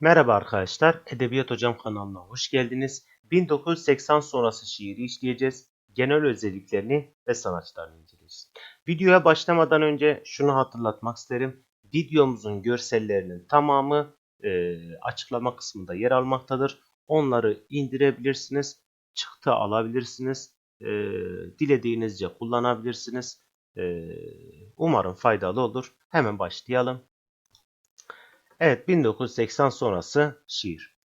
Merhaba arkadaşlar, Edebiyat Hocam kanalına hoş geldiniz. 1980 sonrası şiiri işleyeceğiz. Genel özelliklerini ve sanatçılarını inceleyeceğiz. Videoya başlamadan önce şunu hatırlatmak isterim. Videomuzun görsellerinin tamamı e, açıklama kısmında yer almaktadır. Onları indirebilirsiniz, çıktı alabilirsiniz, e, dilediğinizce kullanabilirsiniz. E, umarım faydalı olur. Hemen başlayalım. Evet 1980 sonrası şiir.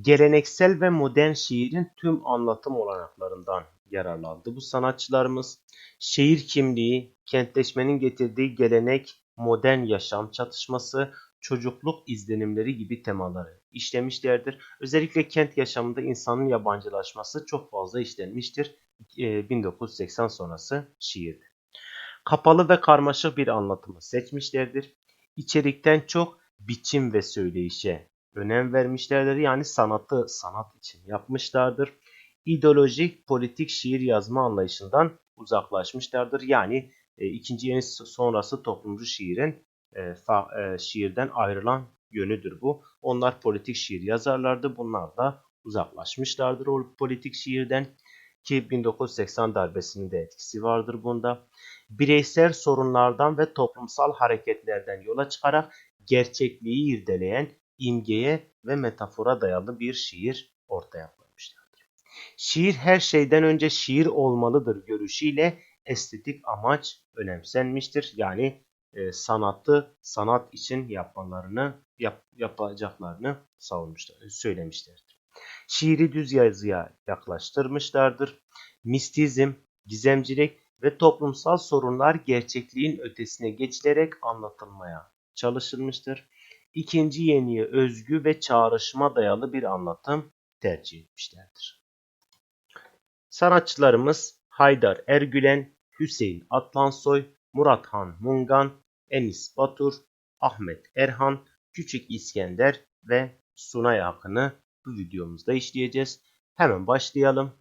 Geleneksel ve modern şiirin tüm anlatım olanaklarından yararlandı bu sanatçılarımız. Şehir kimliği, kentleşmenin getirdiği gelenek, modern yaşam çatışması, çocukluk izlenimleri gibi temaları işlemişlerdir. Özellikle kent yaşamında insanın yabancılaşması çok fazla işlenmiştir. 1980 sonrası şiirde. Kapalı ve karmaşık bir anlatımı seçmişlerdir. İçerikten çok biçim ve söyleyişe önem vermişlerdir. Yani sanatı sanat için yapmışlardır. İdeolojik politik şiir yazma anlayışından uzaklaşmışlardır. Yani e, ikinci yeni sonrası toplumcu şiirin e, fa, e, şiirden ayrılan yönüdür bu. Onlar politik şiir yazarlardı. Bunlar da uzaklaşmışlardır o politik şiirden ki 1980 darbesinin de etkisi vardır bunda. Bireysel sorunlardan ve toplumsal hareketlerden yola çıkarak gerçekliği irdeleyen imgeye ve metafora dayalı bir şiir ortaya koymuşlardır. Şiir her şeyden önce şiir olmalıdır görüşüyle estetik amaç önemsenmiştir. Yani e, sanatı sanat için yapmalarını yap, yapacaklarını savunmuşlar, söylemişlerdir. Şiiri düz yazıya yaklaştırmışlardır. Mistizm, gizemcilik ve toplumsal sorunlar gerçekliğin ötesine geçilerek anlatılmaya çalışılmıştır. İkinci yeniye özgü ve çağrışıma dayalı bir anlatım tercih etmişlerdir. Sanatçılarımız Haydar Ergülen, Hüseyin Atlansoy, Murathan Mungan, Enis Batur, Ahmet Erhan, Küçük İskender ve Sunay Akın'ı bu videomuzda işleyeceğiz. Hemen başlayalım.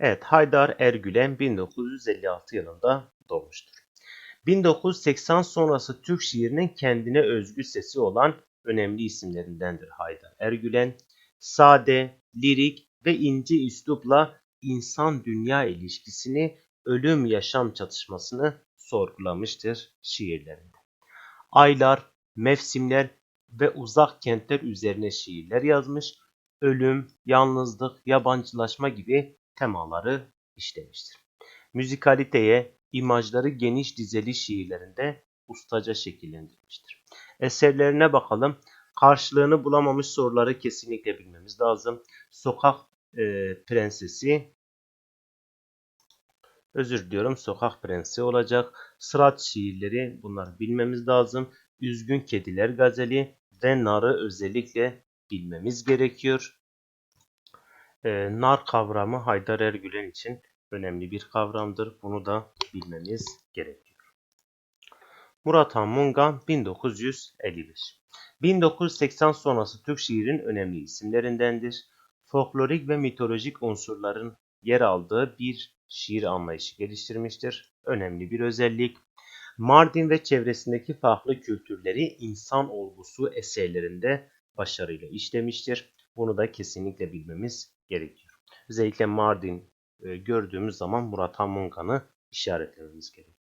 Evet, Haydar Ergülen 1956 yılında doğmuştur. 1980 sonrası Türk şiirinin kendine özgü sesi olan önemli isimlerindendir Haydar Ergülen. Sade, lirik ve ince üslupla insan-dünya ilişkisini, ölüm-yaşam çatışmasını sorgulamıştır şiirlerinde. Aylar, mevsimler ve uzak kentler üzerine şiirler yazmış, ölüm, yalnızlık, yabancılaşma gibi temaları işlemiştir. Müzikaliteye, imajları geniş dizeli şiirlerinde ustaca şekillendirmiştir. Eserlerine bakalım. Karşılığını bulamamış soruları kesinlikle bilmemiz lazım. Sokak e, Prensesi özür diliyorum Sokak Prensi olacak. Sırat şiirleri bunları bilmemiz lazım. Üzgün Kediler Gazeli ve Nar'ı özellikle bilmemiz gerekiyor. E, nar kavramı Haydar Ergülen için önemli bir kavramdır. Bunu da bilmemiz gerekiyor. Murat Han Mungan 1955 1980 sonrası Türk şiirin önemli isimlerindendir. Folklorik ve mitolojik unsurların yer aldığı bir şiir anlayışı geliştirmiştir. Önemli bir özellik. Mardin ve çevresindeki farklı kültürleri insan olgusu eserlerinde başarıyla işlemiştir. Bunu da kesinlikle bilmemiz gerekiyor. Özellikle Mardin e, gördüğümüz zaman Murat Hamungan'ı işaretlememiz gerekiyor.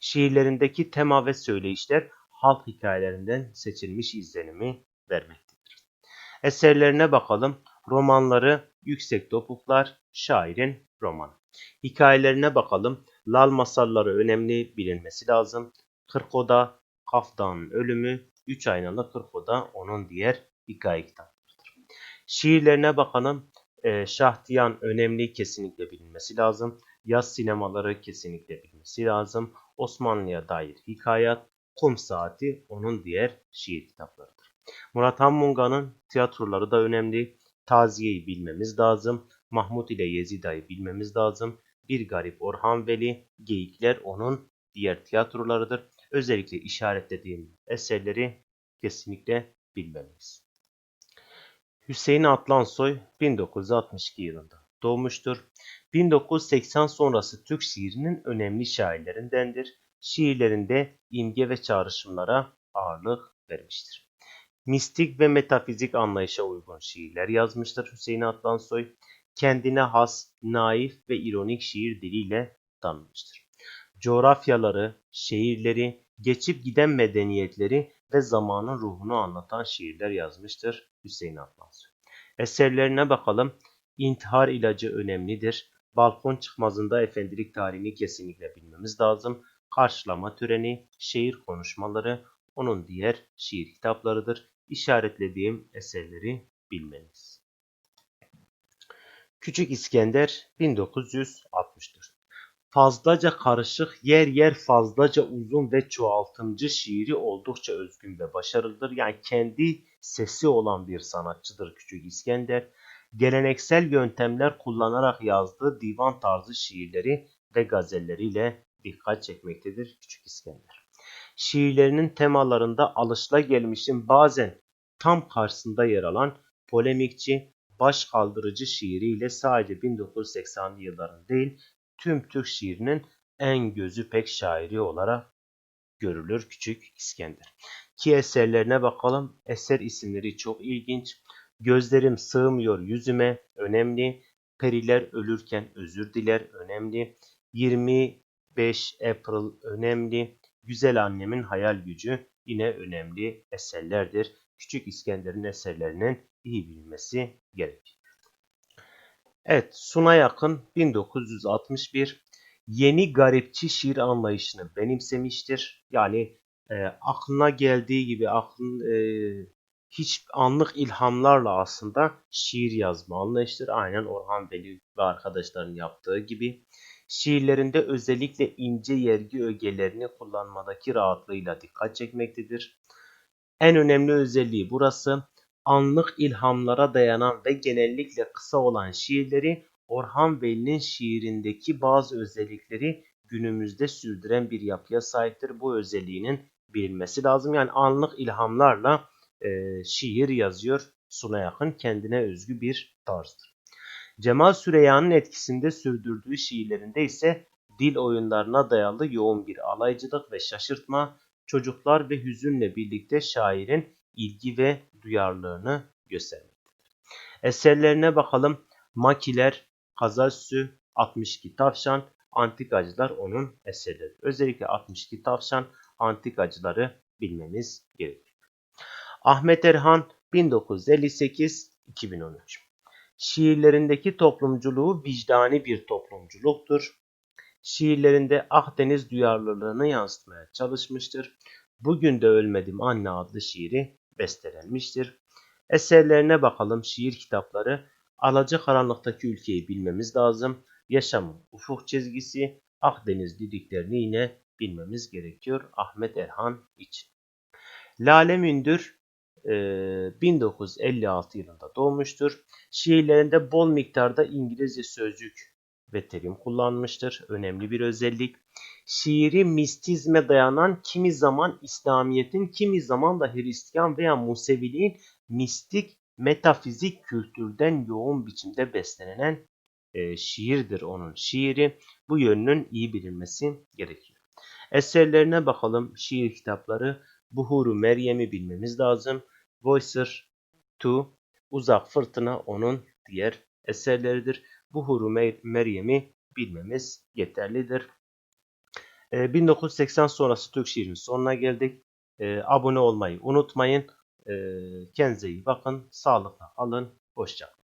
Şiirlerindeki tema ve söyleyişler halk hikayelerinden seçilmiş izlenimi vermektedir. Eserlerine bakalım. Romanları Yüksek Topuklar, şairin romanı. Hikayelerine bakalım. Lal masalları önemli bilinmesi lazım. Kırkoda, Kaftan'ın ölümü, Üç aynalı Kırkoda onun diğer hikaye kitaplarıdır. Şiirlerine bakalım e, Şahtiyan önemli kesinlikle bilinmesi lazım. Yaz sinemaları kesinlikle bilmesi lazım. Osmanlı'ya dair hikayat, Kum Saati onun diğer şiir kitaplarıdır. Murat Han tiyatroları da önemli. Taziye'yi bilmemiz lazım. Mahmut ile Yezida'yı bilmemiz lazım. Bir Garip Orhan Veli, Geyikler onun diğer tiyatrolarıdır. Özellikle işaretlediğim eserleri kesinlikle bilmeliyiz. Hüseyin Atlansoy 1962 yılında doğmuştur. 1980 sonrası Türk şiirinin önemli şairlerindendir. Şiirlerinde imge ve çağrışımlara ağırlık vermiştir. mistik ve metafizik anlayışa uygun şiirler yazmıştır Hüseyin Atlansoy. Kendine has, naif ve ironik şiir diliyle tanınmıştır. Coğrafyaları, şehirleri, geçip giden medeniyetleri ve zamanın ruhunu anlatan şiirler yazmıştır Hüseyin Atlansoy. Eserlerine bakalım. İntihar ilacı önemlidir. Balkon çıkmazında efendilik tarihini kesinlikle bilmemiz lazım. Karşılama töreni, şiir konuşmaları, onun diğer şiir kitaplarıdır. İşaretlediğim eserleri bilmeniz. Küçük İskender 1964. Fazlaca karışık, yer yer fazlaca uzun ve çoğaltımcı şiiri oldukça özgün ve başarılıdır. Yani kendi sesi olan bir sanatçıdır Küçük İskender. Geleneksel yöntemler kullanarak yazdığı divan tarzı şiirleri ve gazelleriyle dikkat çekmektedir Küçük İskender. Şiirlerinin temalarında alışılagelmişin bazen tam karşısında yer alan polemikçi, baş kaldırıcı şiiriyle sadece 1980'li yılların değil tüm Türk şiirinin en gözü pek şairi olarak görülür Küçük İskender. Ki eserlerine bakalım. Eser isimleri çok ilginç. Gözlerim sığmıyor yüzüme önemli. Periler ölürken özür diler önemli. 25 April önemli. Güzel annemin hayal gücü yine önemli eserlerdir. Küçük İskender'in eserlerinin iyi bilinmesi gerekir. Evet, Suna yakın 1961 yeni garipçi şiir anlayışını benimsemiştir. Yani e, aklına geldiği gibi aklın e, hiç anlık ilhamlarla aslında şiir yazma anlayıştır. Aynen Orhan Veli ve arkadaşların yaptığı gibi. Şiirlerinde özellikle ince yergi ögelerini kullanmadaki rahatlığıyla dikkat çekmektedir. En önemli özelliği burası anlık ilhamlara dayanan ve genellikle kısa olan şiirleri Orhan Veli'nin şiirindeki bazı özellikleri günümüzde sürdüren bir yapıya sahiptir. Bu özelliğinin bilinmesi lazım. Yani anlık ilhamlarla e, şiir yazıyor Suna Yakın kendine özgü bir tarzdır. Cemal Süreyya'nın etkisinde sürdürdüğü şiirlerinde ise dil oyunlarına dayalı yoğun bir alaycılık ve şaşırtma, çocuklar ve hüzünle birlikte şairin ilgi ve duyarlılığını göstermektedir. Eserlerine bakalım. Makiler, Kazasü, 62 Tavşan, Antikacılar onun eserleri. Özellikle 62 Tavşan, Antikacıları bilmemiz gerekir. Ahmet Erhan 1958-2013 Şiirlerindeki toplumculuğu vicdani bir toplumculuktur. Şiirlerinde Akdeniz duyarlılığını yansıtmaya çalışmıştır. Bugün de Ölmedim Anne adlı şiiri bestelenmiştir. Eserlerine bakalım şiir kitapları. Alacakaranlıktaki ülkeyi bilmemiz lazım. Yaşamın ufuk çizgisi, Akdeniz dediklerini yine bilmemiz gerekiyor Ahmet Erhan için. Lale Mündür 1956 yılında doğmuştur. Şiirlerinde bol miktarda İngilizce sözcük ve terim kullanmıştır. Önemli bir özellik. Şiiri mistizme dayanan kimi zaman İslamiyet'in kimi zaman da Hristiyan veya Museviliğin mistik metafizik kültürden yoğun biçimde beslenen e, şiirdir onun şiiri. Bu yönünün iyi bilinmesi gerekiyor. Eserlerine bakalım. Şiir kitapları Buhuru Meryem'i bilmemiz lazım. Voicer 2 Uzak Fırtına onun diğer eserleridir. Buhuru Meryem'i bilmemiz yeterlidir. 1980 sonrası Türk şiirinin sonuna geldik. Abone olmayı unutmayın. Kendinize iyi bakın. Sağlıkla kalın. Hoşçakalın.